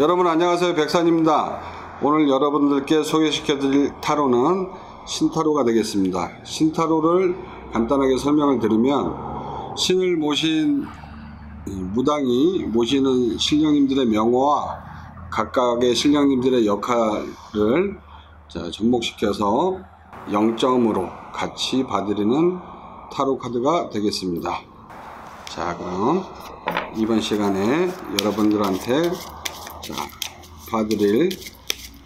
여러분 안녕하세요. 백산입니다. 오늘 여러분들께 소개시켜 드릴 타로는 신타로가 되겠습니다. 신타로를 간단하게 설명을 드리면 신을 모신 무당이 모시는 신령님들의 명호와 각각의 신령님들의 역할을 자, 접목시켜서 0점으로 같이 봐드리는 타로 카드가 되겠습니다. 자 그럼 이번 시간에 여러분들한테 자, 봐드릴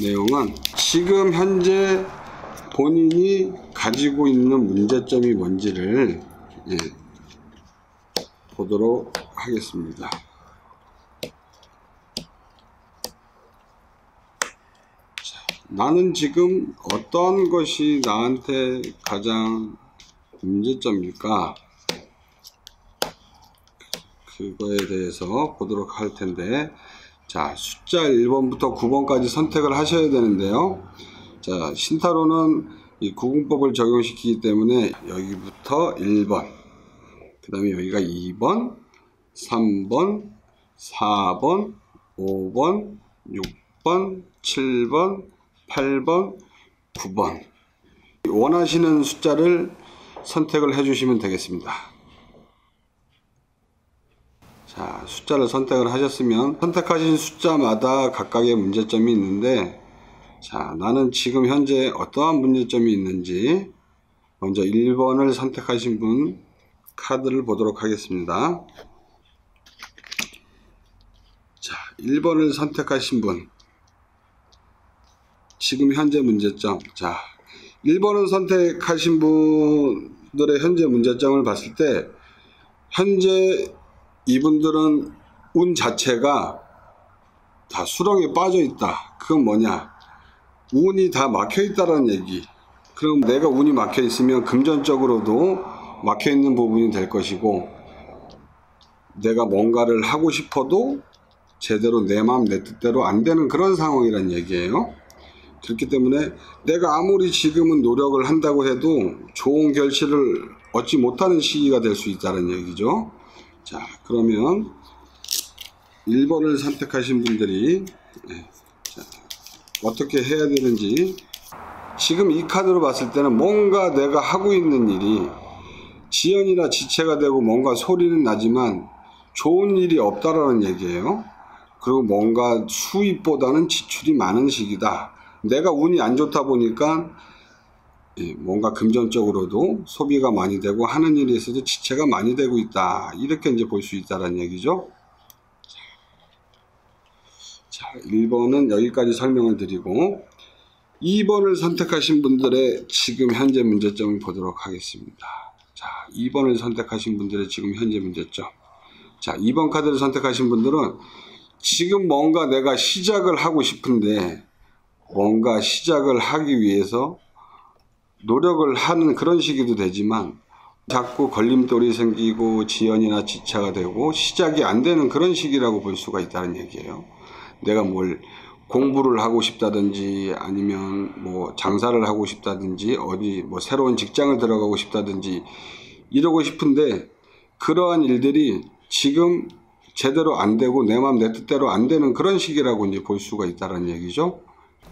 내용은 지금 현재 본인이 가지고 있는 문제점이 뭔지를 예, 보도록 하겠습니다. 자, 나는 지금 어떤 것이 나한테 가장 문제점일까? 그거에 대해서 보도록 할 텐데 자 숫자 1번부터 9번까지 선택을 하셔야 되는데요. 자 신타로는 이 구분법을 적용시키기 때문에 여기부터 1번 그 다음에 여기가 2번 3번 4번 5번 6번 7번 8번 9번. 원하시는 숫자를 선택을 해 주시면 되겠습니다 자, 숫자를 선택을 하셨으면 선택하신 숫자마다 각각의 문제점이 있는데 자, 나는 지금 현재 어떠한 문제점이 있는지 먼저 1번을 선택하신 분 카드를 보도록 하겠습니다. 자, 1번을 선택하신 분 지금 현재 문제점 자, 1번을 선택하신 분들의 현재 문제점을 봤을 때 현재 이분들은 운 자체가 다 수렁에 빠져 있다. 그건 뭐냐? 운이 다 막혀 있다라는 얘기. 그럼 내가 운이 막혀 있으면 금전적으로도 막혀 있는 부분이 될 것이고 내가 뭔가를 하고 싶어도 제대로 내 마음 내 뜻대로 안 되는 그런 상황이란 얘기예요. 그렇기 때문에 내가 아무리 지금은 노력을 한다고 해도 좋은 결실을 얻지 못하는 시기가 될 수 있다는 얘기죠. 자, 그러면 1번을 선택하신 분들이 네, 자, 어떻게 해야 되는지 지금 이 카드로 봤을 때는 뭔가 내가 하고 있는 일이 지연이나 지체가 되고 뭔가 소리는 나지만 좋은 일이 없다라는 얘기예요. 그리고 뭔가 수입보다는 지출이 많은 시기다. 내가 운이 안 좋다 보니까 예, 뭔가 금전적으로도 소비가 많이 되고 하는 일에 있어서 지체가 많이 되고 있다. 이렇게 이제 볼 수 있다는 얘기죠. 자, 1번은 여기까지 설명을 드리고 2번을 선택하신 분들의 지금 현재 문제점을 보도록 하겠습니다. 자, 2번을 선택하신 분들의 지금 현재 문제점. 자, 2번 카드를 선택하신 분들은 지금 뭔가 내가 시작을 하고 싶은데 뭔가 시작을 하기 위해서 노력을 하는 그런 시기도 되지만 자꾸 걸림돌이 생기고 지연이나 지차가 되고 시작이 안 되는 그런 시기라고 볼 수가 있다는 얘기예요. 내가 뭘 공부를 하고 싶다든지 아니면 뭐 장사를 하고 싶다든지 어디 뭐 새로운 직장을 들어가고 싶다든지 이러고 싶은데 그러한 일들이 지금 제대로 안 되고 내 마음 내 뜻대로 안 되는 그런 시기라고 이제 볼 수가 있다는 얘기죠.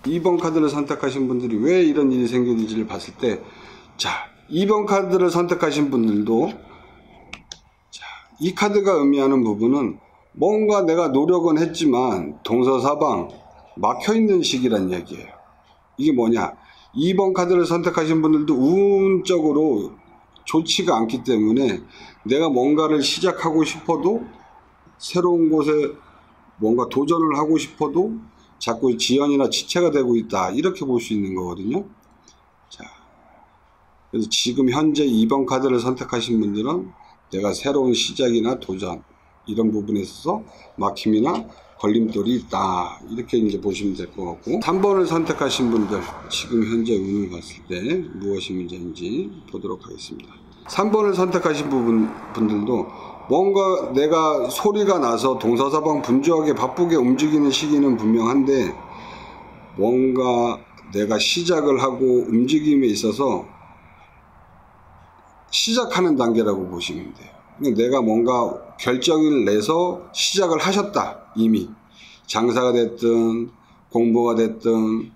2번 카드를 선택하신 분들이 왜 이런 일이 생기는지를 봤을 때, 자, 2번 카드를 선택하신 분들도, 자, 이 카드가 의미하는 부분은 뭔가 내가 노력은 했지만 동서사방 막혀 있는 시기란 얘기예요. 이게 뭐냐? 2번 카드를 선택하신 분들도 운적으로 좋지가 않기 때문에 내가 뭔가를 시작하고 싶어도 새로운 곳에 뭔가 도전을 하고 싶어도 자꾸 지연이나 지체가 되고 있다. 이렇게 볼 수 있는 거거든요. 자, 그래서 지금 현재 2번 카드를 선택하신 분들은 내가 새로운 시작이나 도전 이런 부분에 있어서 막힘이나 걸림돌이 있다. 이렇게 이제 보시면 될 것 같고 3번을 선택하신 분들 지금 현재 운을 봤을 때 무엇이 문제인지 보도록 하겠습니다. 3번을 선택하신 부분, 분들도 뭔가 내가 소리가 나서 동서사방 분주하게 바쁘게 움직이는 시기는 분명한데 뭔가 내가 시작을 하고 움직임에 있어서 시작하는 단계라고 보시면 돼요. 내가 뭔가 결정을 내서 시작을 하셨다 이미 장사가 됐든 공부가 됐든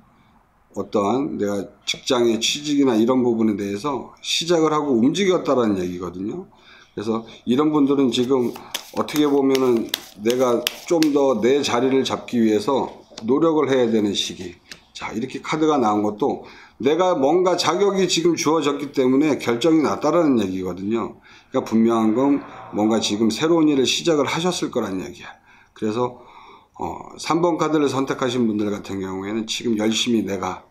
어떠한 내가 직장의 취직이나 이런 부분에 대해서 시작을 하고 움직였다라는 얘기거든요. 그래서 이런 분들은 지금 어떻게 보면은 내가 좀 더 내 자리를 잡기 위해서 노력을 해야 되는 시기. 자, 이렇게 카드가 나온 것도 내가 뭔가 자격이 지금 주어졌기 때문에 결정이 났다라는 얘기거든요. 그러니까 분명한 건 뭔가 지금 새로운 일을 시작을 하셨을 거란 얘기야. 그래서 어, 3번 카드를 선택하신 분들 같은 경우에는 지금 열심히 내가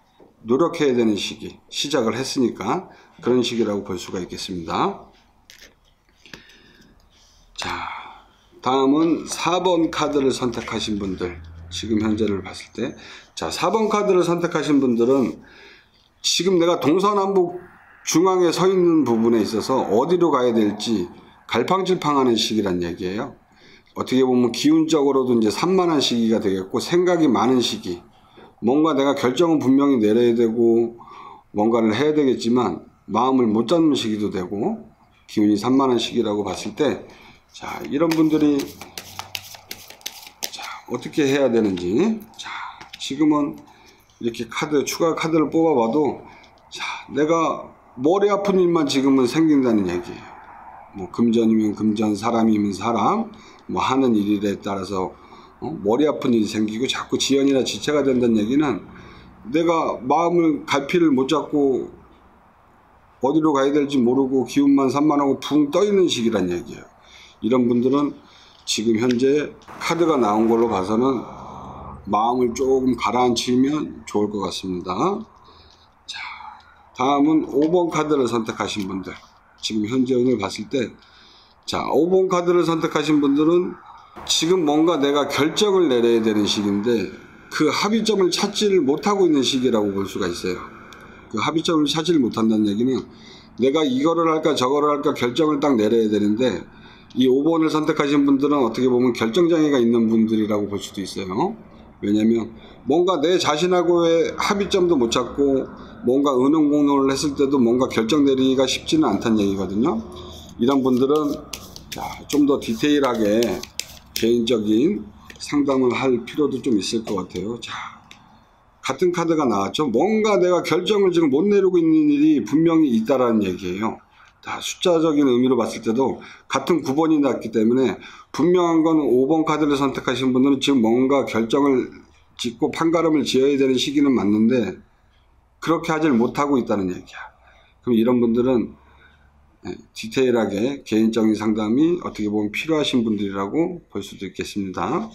노력해야 되는 시기, 시작을 했으니까 그런 시기라고 볼 수가 있겠습니다. 자, 다음은 4번 카드를 선택하신 분들, 지금 현재를 봤을 때, 자, 4번 카드를 선택하신 분들은 지금 내가 동서남북 중앙에 서 있는 부분에 있어서 어디로 가야 될지 갈팡질팡하는 시기란 얘기예요. 어떻게 보면 기운적으로도 이제 산만한 시기가 되겠고 생각이 많은 시기. 뭔가 내가 결정은 분명히 내려야 되고 뭔가를 해야 되겠지만 마음을 못 잡는 시기도 되고 기운이 산만한 시기라고 봤을 때 자, 이런 분들이 자, 어떻게 해야 되는지 자, 지금은 이렇게 카드 추가 카드를 뽑아봐도 자, 내가 머리 아픈 일만 지금은 생긴다는 얘기예요. 뭐 금전이면 금전, 사람이면 사람, 뭐 하는 일에 따라서 어? 머리 아픈 일이 생기고 자꾸 지연이나 지체가 된다는 얘기는 내가 마음을 갈피를 못 잡고 어디로 가야 될지 모르고 기운만 산만하고 붕 떠 있는 시기란 얘기예요. 이런 분들은 지금 현재 카드가 나온 걸로 봐서는 마음을 조금 가라앉히면 좋을 것 같습니다. 자, 다음은 5번 카드를 선택하신 분들. 지금 현재 운을 봤을 때, 자, 5번 카드를 선택하신 분들은 지금 뭔가 내가 결정을 내려야 되는 시기인데 그 합의점을 찾지를 못하고 있는 시기라고 볼 수가 있어요. 그 합의점을 찾지를 못한다는 얘기는 내가 이거를 할까 저거를 할까 결정을 딱 내려야 되는데 이 5번을 선택하신 분들은 어떻게 보면 결정장애가 있는 분들이라고 볼 수도 있어요. 왜냐면 뭔가 내 자신하고의 합의점도 못 찾고 뭔가 의논공론을 했을 때도 뭔가 결정 내리기가 쉽지는 않다는 얘기거든요. 이런 분들은 좀 더 디테일하게 개인적인 상담을 할 필요도 좀 있을 것 같아요. 자, 같은 카드가 나왔죠. 뭔가 내가 결정을 지금 못 내리고 있는 일이 분명히 있다라는 얘기예요. 다 숫자적인 의미로 봤을 때도 같은 9번이 났기 때문에 분명한 건 5번 카드를 선택하신 분들은 지금 뭔가 결정을 짓고 판가름을 지어야 되는 시기는 맞는데 그렇게 하질 못하고 있다는 얘기야. 그럼 이런 분들은 네, 디테일하게 개인적인 상담이 어떻게 보면 필요하신 분들이라고 볼 수도 있겠습니다.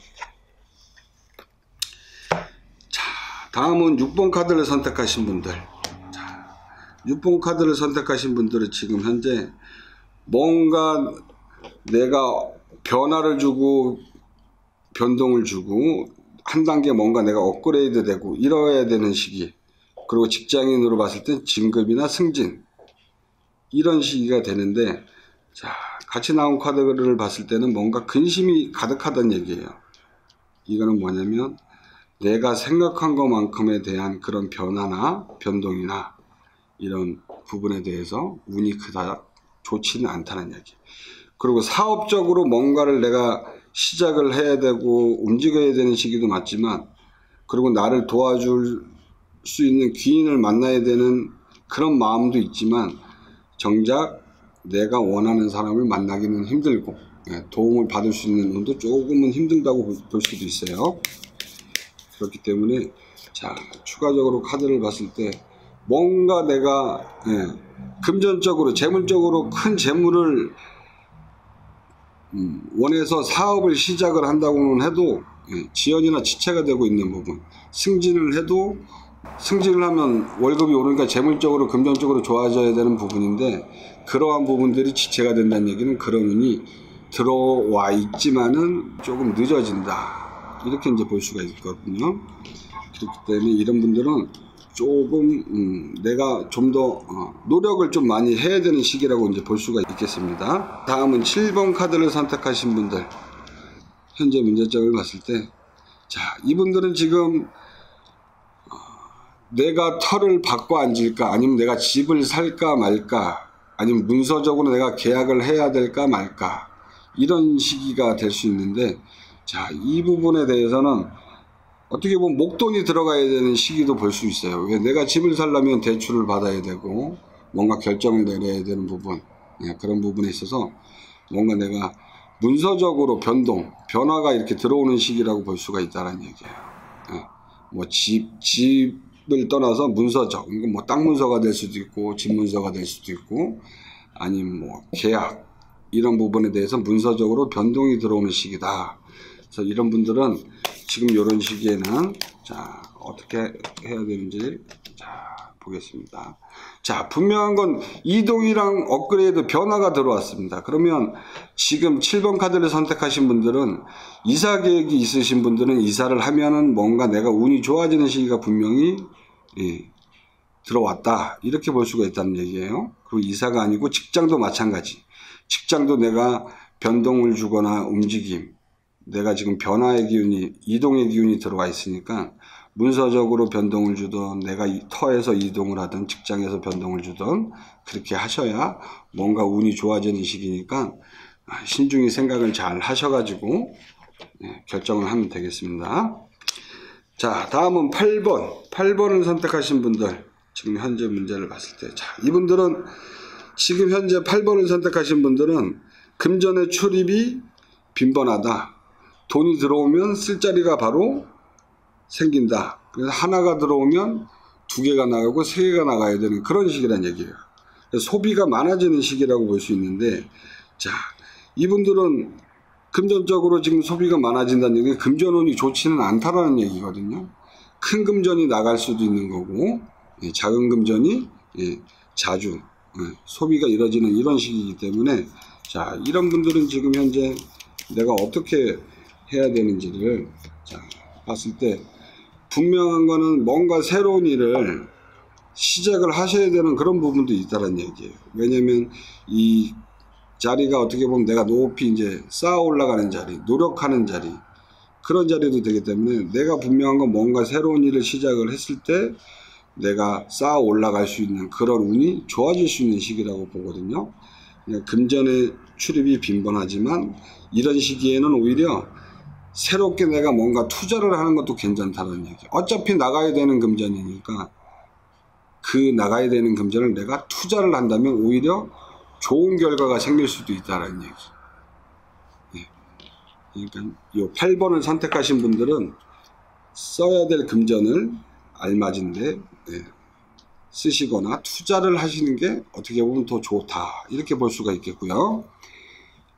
자, 다음은 6번 카드를 선택하신 분들. 자, 6번 카드를 선택하신 분들은 지금 현재 뭔가 내가 변화를 주고 변동을 주고 한 단계 뭔가 내가 업그레이드 되고 이뤄야 되는 시기. 그리고 직장인으로 봤을 때 진급이나 승진 이런 시기가 되는데 자 같이 나온 카드를 봤을 때는 뭔가 근심이 가득하다는 얘기예요. 이거는 뭐냐면 내가 생각한 것만큼에 대한 그런 변화나 변동이나 이런 부분에 대해서 운이 그닥 좋지는 않다는 얘기. 그리고 사업적으로 뭔가를 내가 시작을 해야 되고 움직여야 되는 시기도 맞지만 그리고 나를 도와줄 수 있는 귀인을 만나야 되는 그런 마음도 있지만 정작 내가 원하는 사람을 만나기는 힘들고 예, 도움을 받을 수 있는 눈도 조금은 힘들다고 볼 수도 있어요. 그렇기 때문에 자 추가적으로 카드를 봤을 때 뭔가 내가 예, 금전적으로 재물적으로 큰 재물을 음, 원해서 사업을 시작을 한다고는 해도 예, 지연이나 지체가 되고 있는 부분. 승진을 해도 승진을 하면 월급이 오르니까 재물적으로 금전적으로 좋아져야 되는 부분인데 그러한 부분들이 지체가 된다는 얘기는 그런 운이 들어와 있지만은 조금 늦어진다. 이렇게 이제 볼 수가 있거든요. 그렇기 때문에 이런 분들은 조금 음, 내가 좀더 어, 노력을 좀 많이 해야 되는 시기라고 이제 볼 수가 있겠습니다. 다음은 7번 카드를 선택하신 분들. 현재 문제점을 봤을 때. 자, 이분들은 지금 내가 털을 받고 앉을까? 아니면 내가 집을 살까 말까? 아니면 문서적으로 내가 계약을 해야 될까 말까? 이런 시기가 될 수 있는데 자 이 부분에 대해서는 어떻게 보면 목돈이 들어가야 되는 시기도 볼 수 있어요. 왜 내가 집을 살려면 대출을 받아야 되고 뭔가 결정을 내려야 되는 부분 네, 그런 부분에 있어서 뭔가 내가 문서적으로 변동, 변화가 이렇게 들어오는 시기라고 볼 수가 있다는 얘기예요. 네, 뭐 집, 집을 떠나서 문서적, 이건 뭐 땅 문서가 될 수도 있고 집 문서가 될 수도 있고 아니면 뭐 계약 이런 부분에 대해서 문서적으로 변동이 들어오는 시기다. 그래서 이런 분들은 지금 이런 시기에는 자 어떻게 해야 되는지 자 보겠습니다. 자 분명한 건 이동이랑 업그레이드 변화가 들어왔습니다. 그러면 지금 7번 카드를 선택하신 분들은 이사 계획이 있으신 분들은 이사를 하면은 뭔가 내가 운이 좋아지는 시기가 분명히 예, 들어왔다 이렇게 볼 수가 있다는 얘기예요. 그리고 이사가 아니고 직장도 마찬가지. 직장도 내가 변동을 주거나 움직임 내가 지금 변화의 기운이 이동의 기운이 들어와 있으니까 문서적으로 변동을 주던 내가 터에서 이동을 하든 직장에서 변동을 주던 그렇게 하셔야 뭔가 운이 좋아지는 시기니까 신중히 생각을 잘 하셔가지고 네, 결정을 하면 되겠습니다. 자 다음은 8번 8번을 선택하신 분들 지금 현재 문제를 봤을 때 자 이분들은 지금 현재 8번을 선택하신 분들은 금전의 출입이 빈번하다. 돈이 들어오면 쓸 자리가 바로 생긴다. 그래서 하나가 들어오면 두 개가 나가고 세 개가 나가야 되는 그런 시기란 얘기예요. 소비가 많아지는 시기라고 볼 수 있는데, 자, 이분들은 금전적으로 지금 소비가 많아진다는 얘기는 금전운이 좋지는 않다라는 얘기거든요. 큰 금전이 나갈 수도 있는 거고, 예, 작은 금전이 예, 자주 예, 소비가 이루어지는 이런 시기이기 때문에, 자, 이런 분들은 지금 현재 내가 어떻게 해야 되는지를 자, 봤을 때 분명한 거는 뭔가 새로운 일을 시작을 하셔야 되는 그런 부분도 있다는 얘기예요. 왜냐면 이 자리가 어떻게 보면 내가 높이 이제 쌓아 올라가는 자리, 노력하는 자리, 그런 자리도 되기 때문에 내가 분명한 건 뭔가 새로운 일을 시작을 했을 때 내가 쌓아 올라갈 수 있는 그런 운이 좋아질 수 있는 시기라고 보거든요. 금전의 출입이 빈번하지만 이런 시기에는 오히려 새롭게 내가 뭔가 투자를 하는 것도 괜찮다는 얘기. 어차피 나가야 되는 금전이니까 그 나가야 되는 금전을 내가 투자를 한다면 오히려 좋은 결과가 생길 수도 있다는 얘기. 네. 그러니까 이 8번을 선택하신 분들은 써야 될 금전을 알맞은데 네. 쓰시거나 투자를 하시는 게 어떻게 보면 더 좋다 이렇게 볼 수가 있겠고요.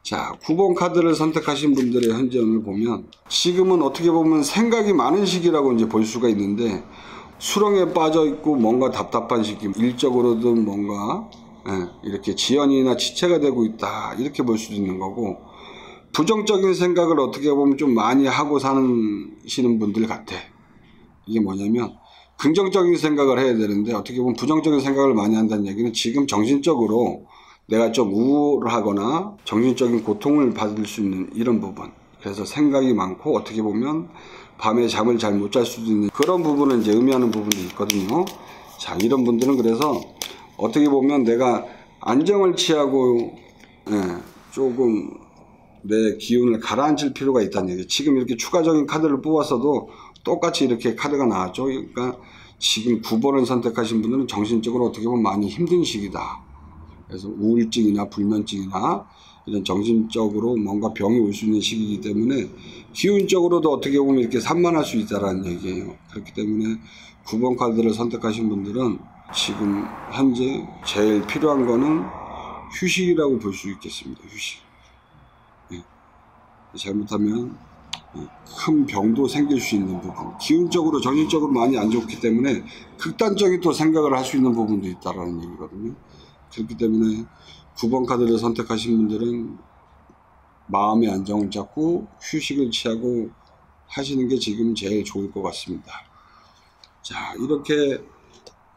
자, 9번 카드를 선택하신 분들의 현재을 보면 지금은 어떻게 보면 생각이 많은 시기라고 이제 볼 수가 있는데 수렁에 빠져 있고 뭔가 답답한 시기, 일적으로든 뭔가 예, 이렇게 지연이나 지체가 되고 있다 이렇게 볼 수도 있는 거고 부정적인 생각을 어떻게 보면 좀 많이 하고 사시는 분들 같아. 이게 뭐냐면 긍정적인 생각을 해야 되는데 어떻게 보면 부정적인 생각을 많이 한다는 얘기는 지금 정신적으로 내가 좀 우울하거나 정신적인 고통을 받을 수 있는 이런 부분. 그래서 생각이 많고 어떻게 보면 밤에 잠을 잘 못 잘 수도 있는 그런 부분을 이제 의미하는 부분도 있거든요. 자, 이런 분들은 그래서 어떻게 보면 내가 안정을 취하고 예, 조금 내 기운을 가라앉힐 필요가 있다는 얘기. 지금 이렇게 추가적인 카드를 뽑았어도 똑같이 이렇게 카드가 나왔죠. 그러니까 지금 9번을 선택하신 분들은 정신적으로 어떻게 보면 많이 힘든 시기다. 그래서 우울증이나 불면증이나 이런 정신적으로 뭔가 병이 올 수 있는 시기이기 때문에 기운적으로도 어떻게 보면 이렇게 산만할 수 있다라는 얘기예요. 그렇기 때문에 9번 카드를 선택하신 분들은 지금 현재 제일 필요한 거는 휴식이라고 볼 수 있겠습니다. 휴식. 네. 잘못하면 큰 병도 생길 수 있는 부분. 기운적으로, 정신적으로 많이 안 좋기 때문에 극단적인 또 생각을 할 수 있는 부분도 있다라는 얘기거든요. 그렇기 때문에 9번 카드를 선택하신 분들은 마음의 안정을 잡고 휴식을 취하고 하시는 게 지금 제일 좋을 것 같습니다. 자, 이렇게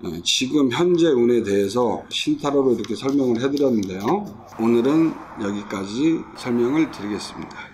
어, 지금 현재 운에 대해서 신타로로 이렇게 설명을 해드렸는데요. 오늘은 여기까지 설명을 드리겠습니다.